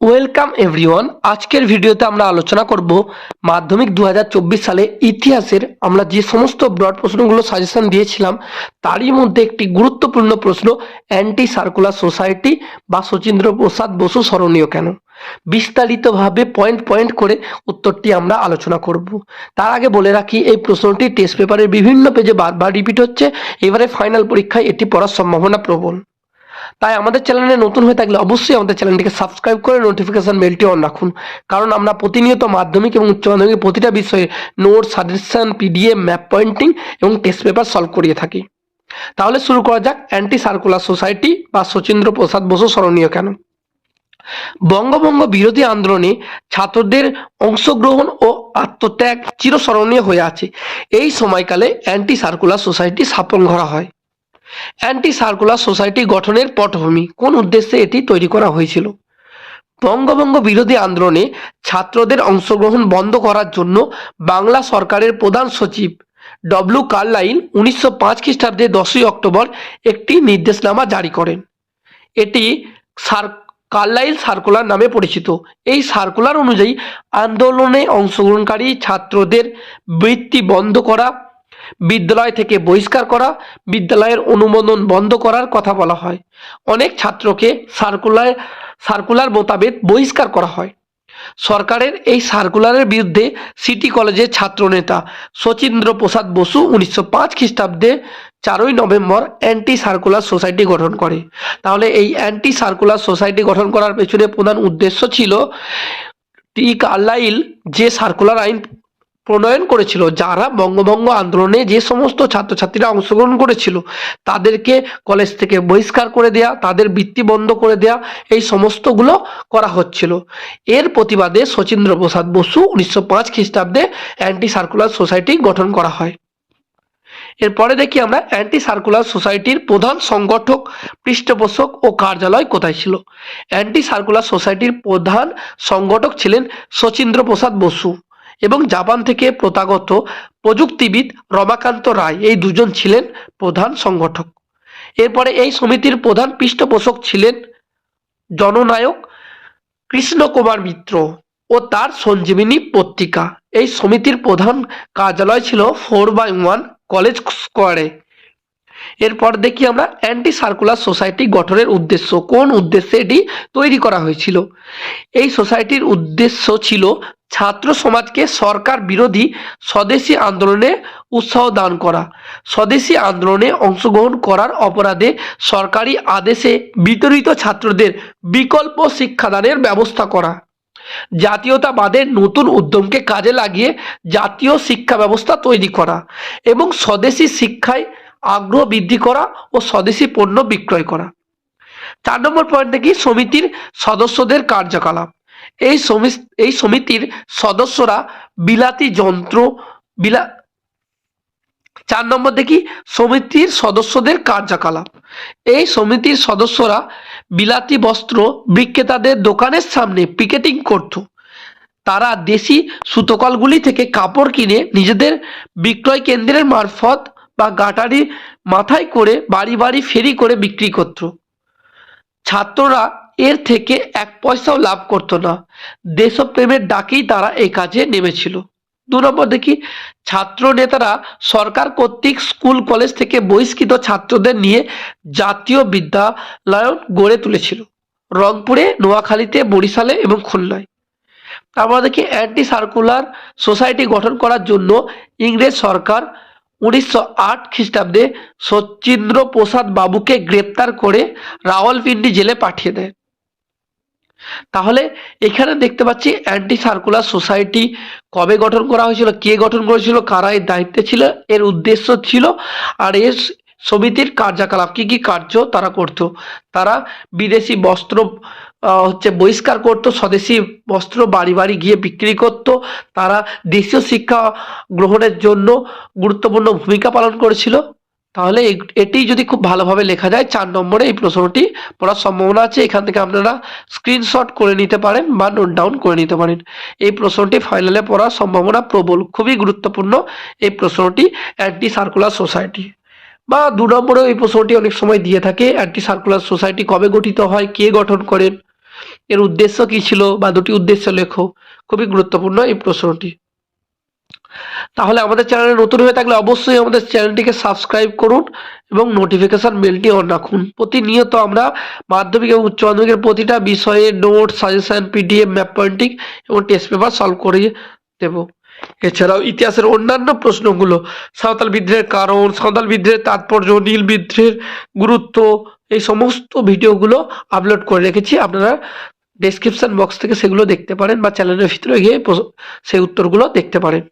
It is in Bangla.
Welcome everyone. আজকের ভিডিওতে আমরা আলোচনা করব মাধ্যমিক দু হাজার চব্বিশ সালে ইতিহাসের আমরা যে সমস্ত ব্রড প্রশ্নগুলো সাজেশন দিয়েছিলাম, তারই মধ্যে একটি গুরুত্বপূর্ণ প্রশ্ন অ্যান্টি সার্কুলার সোসাইটি বা শচীন্দ্র প্রসাদ বসু স্মরণীয় কেন? বিস্তারিতভাবে পয়েন্ট পয়েন্ট করে উত্তরটি আমরা আলোচনা করব। তার আগে বলে রাখি, এই প্রশ্নটি টেস্ট পেপারের বিভিন্ন পেজে বারবার রিপিট হচ্ছে। এবারে ফাইনাল পরীক্ষায় এটি পড়ার সম্ভাবনা প্রবল। তাই আমাদের চ্যানেলে নতুন হয়ে থাকলে অবশ্যই আমাদের চ্যানেলটিকে সাবস্ক্রাইব করে নোটিফিকেশন বেলটি অন রাখুন। কারণ আমরা প্রতিনিয়ত মাধ্যমিক এবং উচ্চ মাধ্যমিক প্রতিটা বিষয়ে note suggestion PDF map pointing এবং টেস্ট পেপার সলভ করিয়ে থাকি। তাহলে শুরু করা যাক অ্যান্টি সার্কুলার সোসাইটি বা শচীন্দ্র প্রসাদ বসু স্মরণীয় কেন? বঙ্গভঙ্গ বিরোধী আন্দোলনে ছাত্রদের অংশগ্রহণ ও আত্মত্যাগ চিরস্মরণীয় হয়ে আছে। এই সময়কালে অ্যান্টি সার্কুলার সোসাইটি স্থাপন করা হয়। অ্যান্টি সার্কুলার সোসাইটি গঠনের পটভূমি। কোন উদ্দেশ্যে এটি তৈরি করা হয়েছিল? বঙ্গভঙ্গ বিরোধী আন্দোলনে ছাত্রদের অংশগ্রহণ বন্ধ করার জন্য বাংলা সরকারের প্রধান সচিব ডব্লিউ কার্লাইল উনিশশো পাঁচ খ্রিস্টাব্দে দশই অক্টোবর একটি নির্দেশনামা জারি করেন। এটি সার কার্লাইল সার্কুলার নামে পরিচিত। এই সার্কুলার অনুযায়ী আন্দোলনে অংশগ্রহণকারী ছাত্রদের বৃত্তি বন্ধ করা বিদ্যালয় থেকে বহিষ্কার করা, বিদ্যালয়ের অনুমোদন বন্ধ করার কথা বলা হয়। অনেক ছাত্রকে সার্কুলার সার্কুলার মোতাবেক বহিষ্কার করা হয়। সরকারের এই সার্কুলারের বিরুদ্ধে সিটি কলেজের ছাত্রনেতা শচীন্দ্র প্রসাদ বসু উনিশশো পাঁচ খ্রিস্টাব্দে চারই নভেম্বর অ্যান্টি সার্কুলার সোসাইটি গঠন করে। তাহলে এই অ্যান্টি সার্কুলার সোসাইটি গঠন করার পেছনে প্রধান উদ্দেশ্য ছিল টি কার্লাইল যে সার্কুলার আইন প্রণয়ন করেছিল। যারা বঙ্গভঙ্গ আন্দোলনে যে সমস্ত ছাত্রছাত্রীরা অংশগ্রহণ করেছিল, তাদেরকে কলেজ থেকে বহিষ্কার করে দেয়া, তাদের বৃত্তি বন্ধ করে দেয়া, এই সমস্তগুলো করা হচ্ছিল। এর প্রতিবাদে শচীন্দ্র প্রসাদ বসু উনিশশো পাঁচ খ্রিস্টাব্দে অ্যান্টি সার্কুলার সোসাইটি গঠন করা হয়। এরপরে দেখি আমরা অ্যান্টি সার্কুলার সোসাইটির প্রধান সংগঠক, পৃষ্ঠপোষক ও কার্যালয় কোথায় ছিল? অ্যান্টি সার্কুলার সোসাইটির প্রধান সংগঠক ছিলেন শচীন্দ্র প্রসাদ বসু। এবং জাপান থেকে প্রথাগত প্রযুক্তিবিদ রমাকান্ত রায় এই দুজন ছিলেন প্রধান সংগঠক। এরপরে এই সমিতির প্রধান পৃষ্ঠপোষক ছিলেন জননায়ক কৃষ্ণ কুমার মিত্র ও তার সঞ্জীবিনী পত্রিকা। এই সমিতির প্রধান কার্যালয় ছিল ফোর বাই ওয়ান কলেজ স্কোয়ারে। এরপর দেখি আমরা অ্যান্টি সার্কুলার সোসাইটি গঠনের উদ্দেশ্য। কোন উদ্দেশ্যে এটি তৈরি করা হয়েছিল? এই সোসাইটির উদ্দেশ্য ছিল ছাত্র সমাজকে সরকার বিরোধী স্বদেশী আন্দোলনে উৎসাহ দান করা। স্বদেশী আন্দোলনে অংশগ্রহণ করার অপরাধে সরকারি আদেশে বিতরিত ছাত্রদের বিকল্প শিক্ষাদানের ব্যবস্থা করা। জাতীয়তাবাদের নতুন উদ্যমকে কাজে লাগিয়ে জাতীয় শিক্ষা ব্যবস্থা তৈরি করা এবং স্বদেশী শিক্ষায় আগ্রহ বৃদ্ধি করা ও স্বদেশি পণ্য বিক্রয় করা। চার নম্বর পয়েন্ট দেখি সমিতির সদস্যদের কার্যকলাপ। এই এই সমিতির সদস্যরা বিলাতি যন্ত্র, বিলা, চার নম্বর দেখি, সমিতির সদস্যদের কার্যকলাপ। এই সমিতির সদস্যরা বিলাতি বস্ত্র বিক্রেতাদের দোকানের সামনে পিকেটিং করত। তারা দেশি সুতোকলগুলি থেকে কাপড় কিনে নিজেদের বিক্রয় কেন্দ্রের মারফত বা গাটারি মাথায় করে বাড়ি বাড়ি ফেরি করে বিক্রি করত। ছাত্ররা এর থেকে এক পয়সাও লাভ করতো না। দেশপ্রেমের ডাকেই তারা এই কাজে নেমেছিল। দু নম্বর দেখি, ছাত্র নেতারা সরকার কর্তৃক স্কুল, কলেজ থেকে বহিষ্কৃত ছাত্রদের নিয়ে জাতীয় বিদ্যালয় গড়ে তুলেছিল। রংপুরে, নোয়াখালীতে, বরিশালে এবং খুলনায়। তারপর দেখি অ্যান্টি সার্কুলার সোসাইটি গঠন করার জন্য ইংরেজ সরকার উনিশশো আট খ্রিস্টাব্দে সচিন্দ্র প্রসাদ বাবুকে গ্রেপ্তার করে রাওয়ালপিন্ডি জেলে পাঠিয়ে দেয়। তাহলে এখানে দেখতে পাচ্ছি অ্যান্টি সার্কুলার সোসাইটি কবে গঠন করা হয়েছিল, কে গঠন করেছিল, কারা এর দায়িত্বে ছিল, এর উদ্দেশ্য ছিল, আর এর সমিতির কার্যকলাপ, কি কি কার্য তারা করত? তারা বিদেশি বস্ত্র হচ্ছে বহিষ্কার করত, স্বদেশি বস্ত্র বাড়ি বাড়ি গিয়ে বিক্রি করত। তারা দেশীয় শিক্ষা গ্রহণের জন্য গুরুত্বপূর্ণ ভূমিকা পালন করেছিল। তাহলে এটি যদি খুব ভালোভাবে লেখা যায়, চার নম্বরে এই প্রশ্নটি পড়ার সম্ভাবনা আছে। এখান থেকে আপনারা স্ক্রিনশট করে নিতে পারেন বা নোট ডাউন করে নিতে পারেন। এই প্রশ্নটি ফাইনালে পড়ার সম্ভাবনা প্রবল, খুবই গুরুত্বপূর্ণ। এই প্রশ্নটি অ্যান্টি সার্কুলার সোসাইটি বা দু নম্বরেও এই প্রশ্নটি অনেক সময় দিয়ে থাকে অ্যান্টি সার্কুলার সোসাইটি কবে গঠিত হয়, কে গঠন করেন? এর উদ্দেশ্য কি ছিল বা দুটি উদ্দেশ্য লেখো? খুবই গুরুত্বপূর্ণ এই প্রশ্নটি। তাহলে আমাদের চ্যানেলে নতুন হয়ে থাকলে অবশ্যই আমাদের চ্যানেলটিকে সাবস্ক্রাইব করুন এবং নোটিফিকেশন বেলটি অন রাখুন। প্রতিনিয়ত আমরা মাধ্যমিক এবং উচ্চ মাধ্যমিকের প্রতিটা বিষয়ে note suggestion PDF map pointing এবং টেস্ট পেপার সলভ করিয়ে দেব। এছাড়াও ইতিহাসের অন্যান্য প্রশ্নগুলো, সাঁওতাল বিদ্রোহের কারণ, সাঁওতাল বিদ্রোহের তাৎপর্য, নীল বিদ্রোহের গুরুত্ব, এই সমস্ত ভিডিওগুলো আপলোড করে রেখেছি। আপনারা ডেসক্রিপশন বক্স থেকে সেগুলো দেখতে পারেন বা চ্যানেলের ভিতরে গিয়ে সেই উত্তরগুলো দেখতে পারেন।